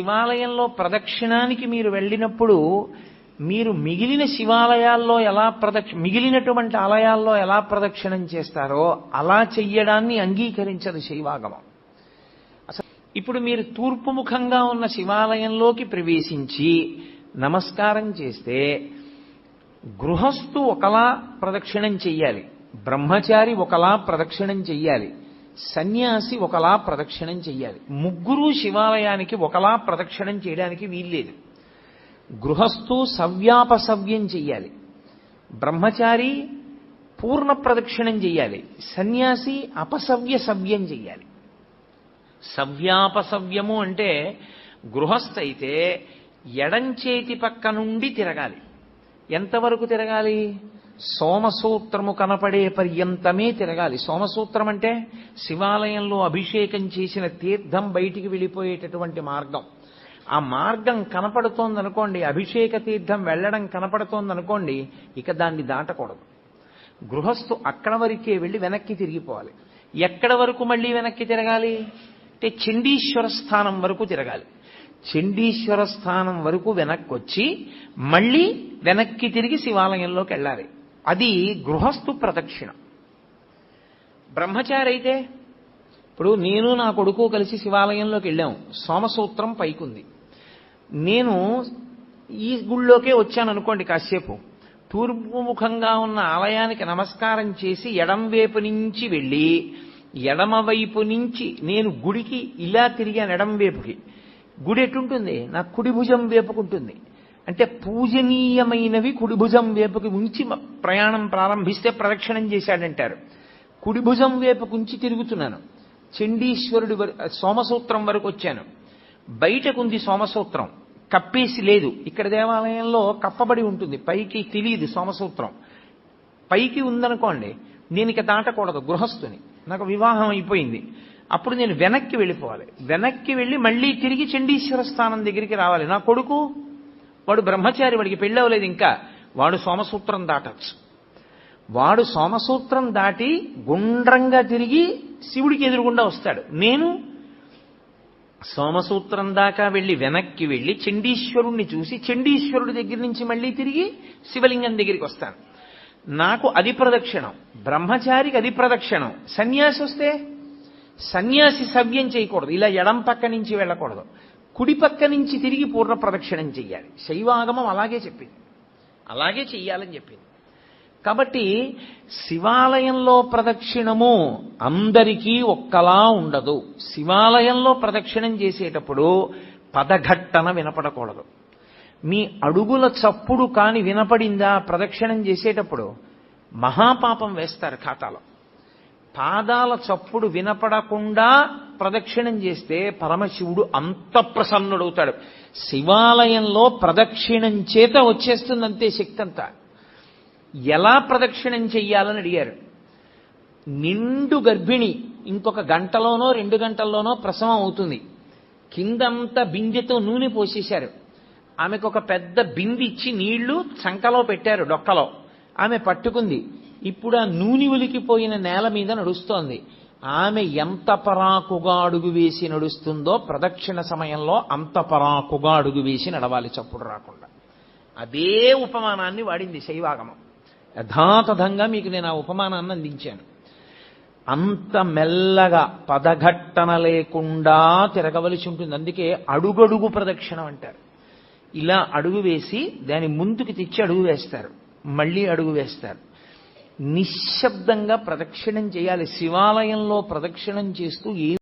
శివాలయంలో ప్రదక్షిణానికి మీరు వెళ్ళినప్పుడు మీరు మిగిలిన శివాలయాల్లో ఎలా ప్రదక్ష మిగిలినటువంటి ఆలయాల్లో ఎలా ప్రదక్షిణం చేస్తారో అలా చెయ్యడాన్ని అంగీకరించదు శైవాగమం. అసలు ఇప్పుడు మీరు తూర్పు ముఖంగా ఉన్న శివాలయంలోకి ప్రవేశించి నమస్కారం చేస్తే గృహస్థు ఒకలా ప్రదక్షిణం చెయ్యాలి. బ్రహ్మచారి ఒకలా ప్రదక్షిణం చెయ్యాలి. సన్యాసి ఒకలా ప్రదక్షిణం చెయ్యాలి. ముగ్గురు శివాలయానికి ఒకలా ప్రదక్షిణం చేయడానికి వీల్లేదు. గృహస్థు సవ్యాపసవ్యం చెయ్యాలి. బ్రహ్మచారి పూర్ణ ప్రదక్షిణం చెయ్యాలి. సన్యాసి అపసవ్య సవ్యం చెయ్యాలి. సవ్యాపసవ్యము అంటే గృహస్థ అయితే ఎడంచేతి పక్క నుండి తిరగాలి. ఎంతవరకు తిరగాలి? సోమసూత్రము కనపడే పర్యంతమే తిరగాలి. సోమసూత్రం అంటే శివాలయంలో అభిషేకం చేసిన తీర్థం బయటికి వెళ్ళిపోయేటటువంటి మార్గం. ఆ మార్గం కనపడుతోందనుకోండి అభిషేక తీర్థం వెళ్ళడం కనపడుతోందనుకోండి ఇక దాన్ని దాటకూడదు. గృహస్థు అక్కడ వరకే వెళ్ళి వెనక్కి తిరిగిపోవాలి. ఎక్కడ వరకు మళ్ళీ వెనక్కి తిరగాలి? అంటే చండీశ్వర స్థానం వరకు తిరగాలి. చండీశ్వర స్థానం వరకు వెనక్కి వచ్చి మళ్ళీ వెనక్కి తిరిగి శివాలయంలోకి వెళ్ళాలి. అది గృహస్థు ప్రదక్షిణ. బ్రహ్మచారి అయితే ఇప్పుడు నేను నా కొడుకు కలిసి శివాలయంలోకి వెళ్ళాం. సోమసూత్రం పైకుంది. నేను ఈ గుళ్ళోకే వచ్చాను అనుకోండి కాసేపు. తూర్పు ముఖంగా ఉన్న ఆలయానికి నమస్కారం చేసి ఎడం వైపు నుంచి వెళ్ళి ఎడమ వైపు నుంచి నేను గుడికి ఇలా తిరిగాను ఎడం వైపుకి. గుడి ఎటుంటుంది నా కుడి భుజం వేపుకుంటుంది. అంటే పూజనీయమైనవి కుడిభుజం వేపుకి ఉంచి ప్రయాణం ప్రారంభిస్తే ప్రదక్షిణం చేశాడంటారు. కుడిభుజం వేపుకు ఉంచి తిరుగుతున్నాను. చండీశ్వరుడి సోమసూత్రం వరకు వచ్చాను. బయటకుంది సోమసూత్రం. కప్పేసి లేదు. ఇక్కడ దేవాలయంలో కప్పబడి ఉంటుంది. పైకి తెలియదు సోమసూత్రం. పైకి ఉందనుకోండి నేను ఇక దాటకూడదు గృహస్థుని. నాకు వివాహం అయిపోయింది. అప్పుడు నేను వెనక్కి వెళ్ళిపోవాలి. వెనక్కి వెళ్ళి మళ్ళీ తిరిగి చండీశ్వర స్థానం దగ్గరికి రావాలి. నా కొడుకు? వాడు బ్రహ్మచారి వాడికి పెళ్ళవలేదు ఇంకా. వాడు సోమసూత్రం దాటచ్చు. వాడు సోమసూత్రం దాటి గుండ్రంగా తిరిగి శివుడికి ఎదురుగుండా వస్తాడు. నేను సోమసూత్రం దాకా వెళ్ళి వెనక్కి వెళ్ళి చండీశ్వరుణ్ణి చూసి చండీశ్వరుడి దగ్గర నుంచి మళ్ళీ తిరిగి శివలింగం దగ్గరికి వస్తాను. నాకు అది ప్రదక్షిణం. బ్రహ్మచారికి అది ప్రదక్షిణం. సన్యాసి వస్తే సన్యాసి సవ్యం చేయకూడదు. ఇలా ఎడం పక్క నుంచి వెళ్ళకూడదు. కుడిపక్క నుంచి తిరిగి పూర్ణ ప్రదక్షిణం చెయ్యాలి. శైవాగమం అలాగే చెప్పింది. అలాగే చెయ్యాలని చెప్పింది. కాబట్టి శివాలయంలో ప్రదక్షిణము అందరికీ ఒక్కలా ఉండదు. శివాలయంలో ప్రదక్షిణం చేసేటప్పుడు పదఘట్టన వినపడకూడదు. మీ అడుగుల చప్పుడు కాని వినపడిందా ప్రదక్షిణం చేసేటప్పుడు మహాపాపం వేస్తారు ఖాతాలో. పాదాల చప్పుడు వినపడకుండా ప్రదక్షిణం చేస్తే పరమశివుడు అంత ప్రసన్నుడవుతాడు. శివాలయంలో ప్రదక్షిణం చేత వచ్చేస్తుందంతే శక్తి అంతా ఎలా ప్రదక్షిణం చెయ్యాలని అడిగారు. నిండు గర్భిణి ఇంకొక గంటలోనో రెండు గంటల్లోనో ప్రసవం అవుతుంది. కిందంతా బిందెతో నూనె పోసేశారు. ఆమెకు ఒక పెద్ద బింది ఇచ్చి నీళ్ళు చంకలో పెట్టారు డొక్కలో. ఆమె పట్టుకుంది. ఇప్పుడు ఆ నూనె ఉలికిపోయిన నేల మీద నడుస్తోంది. ఆమె ఎంత పరాకుగా అడుగు వేసి నడుస్తుందో ప్రదక్షిణ సమయంలో అంత పరాకుగా అడుగు వేసి నడవాలి చప్పుడు రాకుండా. అదే ఉపమానాన్ని వాడింది శైవాగమం. యథాతథంగా మీకు నేను ఆ ఉపమానాన్ని అందించాను. అంత మెల్లగా పదఘట్టన లేకుండా తిరగవలసి ఉంటుంది. అందుకే అడుగడుగు ప్రదక్షిణం అంటారు. ఇలా అడుగు వేసి దాని ముందుకు తెచ్చి అడుగు వేస్తారు. మళ్ళీ అడుగు వేస్తారు. నిశ్శబ్దంగా ప్రదక్షిణం చేయాలి. శివాలయంలో ప్రదక్షిణం చేస్తూ ఏ